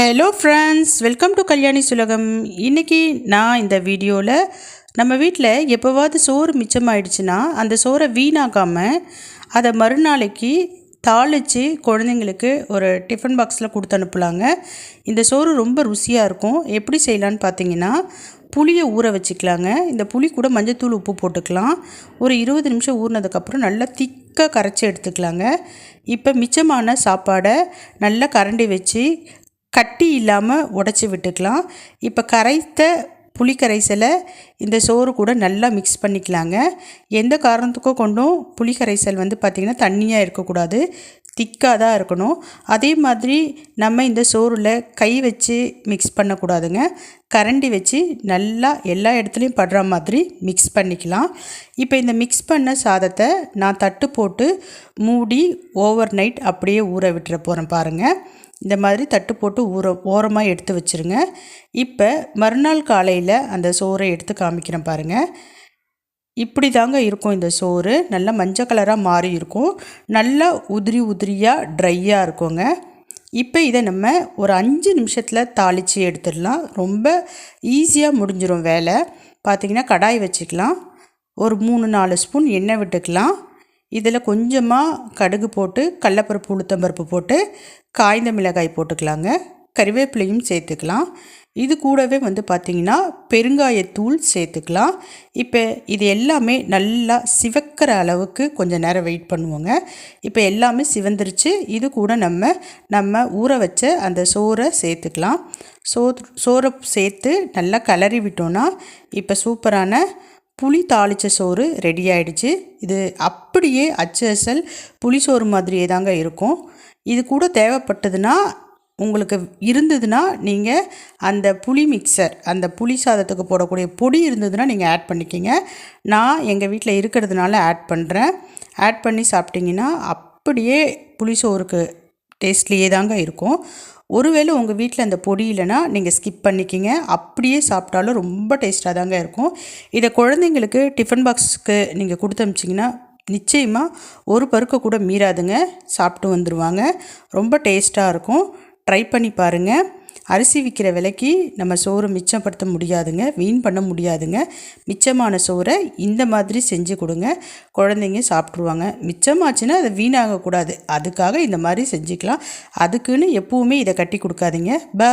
Hello friends welcome to Kalyani சுலகம் இன்றைக்கி நான் இந்த வீடியோவில் நம்ம வீட்டில் எப்போவாவது சோறு மிச்சமாயிடுச்சுன்னா அந்த சோறை வீணாக்காமல் அதை மறுநாளைக்கு தாளித்து குழந்தைங்களுக்கு ஒரு டிஃபன் பாக்ஸில் கொடுத்து அனுப்பலாங்க இந்த சோறு ரொம்ப ருசியாக இருக்கும் எப்படி செய்யலான்னு பார்த்தீங்கன்னா புளியை ஊற வச்சுக்கலாங்க இந்த புளி கூட மஞ்சத்தூள் உப்பு போட்டுக்கலாம் ஒரு இருபது நிமிஷம் ஊறினதுக்கப்புறம் நல்லா திக்காக கரைச்சி எடுத்துக்கலாங்க இப்போ மிச்சமான சாப்பாடை நல்லா கரண்டி வச்சு கட்டி இல்லாமல் உடச்சி விட்டுக்கலாம். இப்போ கரைத்த புளி கரைசலை இந்த சோறு கூட நல்லா மிக்ஸ் பண்ணிக்கலாங்க. எந்த காரணத்துக்கும் கொண்டும் புளி கரைசல் வந்து பார்த்திங்கன்னா தண்ணியாக இருக்கக்கூடாது. திக்காக தான் இருக்கணும். அதே மாதிரி நம்ம இந்த சோறில் கை வச்சு மிக்ஸ் பண்ணக்கூடாதுங்க. கரண்டி வச்சு நல்லா எல்லா இடத்துலையும் படுற மாதிரி மிக்ஸ் பண்ணிக்கலாம். இப்போ இந்த மிக்ஸ் பண்ண சாதத்தை நான் தட்டு போட்டு மூடி ஓவர் நைட் அப்படியே ஊற விட்டுற போகிறேன் பாருங்கள் இந்த மாதிரி தட்டு போட்டு ஊற ஓரமாக எடுத்து வச்சுருங்க. இப்போ மறுநாள் காலையில் அந்த சோறை எடுத்து காமிக்கிறேன் பாருங்கள் இப்படி தாங்க இருக்கும் இந்த சோறு. நல்லா மஞ்சள் கலராக மாறி இருக்கும். நல்லா உதிரி உதிரியாக ட்ரையாக இருக்குங்க. இப்போ இதை நம்ம ஒரு அஞ்சு நிமிஷத்தில் தாளித்து எடுத்துடலாம். ரொம்ப ஈஸியாக முடிஞ்சிடும் வேலை. பார்த்திங்கன்னா கடாய் வச்சுக்கலாம். ஒரு மூணு நாலு ஸ்பூன் எண்ணெய் விட்டுக்கலாம். இதில் கொஞ்சமாக கடுகு போட்டு கடலப்பருப்பு உளுத்தம்பருப்பு போட்டு காய்ந்த மிளகாய் போட்டுக்கலாங்க. கறிவேப்பிலையும் சேர்த்துக்கலாம். இது கூடவே வந்து பார்த்திங்கன்னா பெருங்காயத்தூள் சேர்த்துக்கலாம். இப்போ இது எல்லாமே நல்லா சிவக்கிற அளவுக்கு கொஞ்சம் நேரம் வெயிட் பண்ணுவோங்க. இப்போ எல்லாமே சிவந்துருச்சு. இது கூட நம்ம நம்ம ஊற வச்ச அந்த சோறை சேர்த்துக்கலாம். சோ சோறை சேர்த்து நல்லா கிளறி விட்டோன்னா இப்போ சூப்பரான புளி தாளித்த சோறு ரெடி ஆகிடுச்சு இது அப்படியே அச்சு அசல் புளி சோறு மாதிரியே தாங்க இருக்கும். இது கூட தேவைப்பட்டதுன்னா உங்களுக்கு இருந்ததுன்னா நீங்கள் அந்த புளி மிக்சர் அந்த புளி சாதத்துக்கு போடக்கூடிய பொடி இருந்ததுன்னா நீங்கள் ஆட் பண்ணிக்கிங்க. நான் எங்கள் வீட்டில் இருக்கிறதுனால ஆட் பண்ணுறேன் ஆட் பண்ணி சாப்பிட்டிங்கன்னா அப்படியே புளி சோறுக்கு டேஸ்ட்லேயே தாங்க இருக்கும். ஒருவேளை உங்கள் வீட்டில் அந்த பொடி இல்லைன்னா நீங்கள் ஸ்கிப் பண்ணிக்கிங்க. அப்படியே சாப்பிட்டாலும் ரொம்ப டேஸ்ட்டாக தாங்க இருக்கும். இதை குழந்தைங்களுக்கு டிஃபன் பாக்ஸுக்கு நீங்கள் கொடுத்து அமிச்சிங்கன்னா நிச்சயமாக ஒரு பருக்க கூட மீறாதுங்க. சாப்பிட்டு வந்துடுவாங்க ரொம்ப டேஸ்ட்டாக இருக்கும். ட்ரை பண்ணி பாருங்கள் அரிசி விற்கிற விலைக்கு நம்ம சோறு மிச்சப்படுத்த முடியாதுங்க வீண் பண்ண முடியாதுங்க. மிச்சமான சோறை இந்த மாதிரி செஞ்சு கொடுங்க. குழந்தைங்க சாப்பிட்ருவாங்க மிச்சமாச்சுன்னா அதை வீணாகக்கூடாது. அதுக்காக இந்த மாதிரி செஞ்சுக்கலாம். அதுக்குன்னு எப்பவுமே இதை கட்டி கொடுக்காதீங்க. ப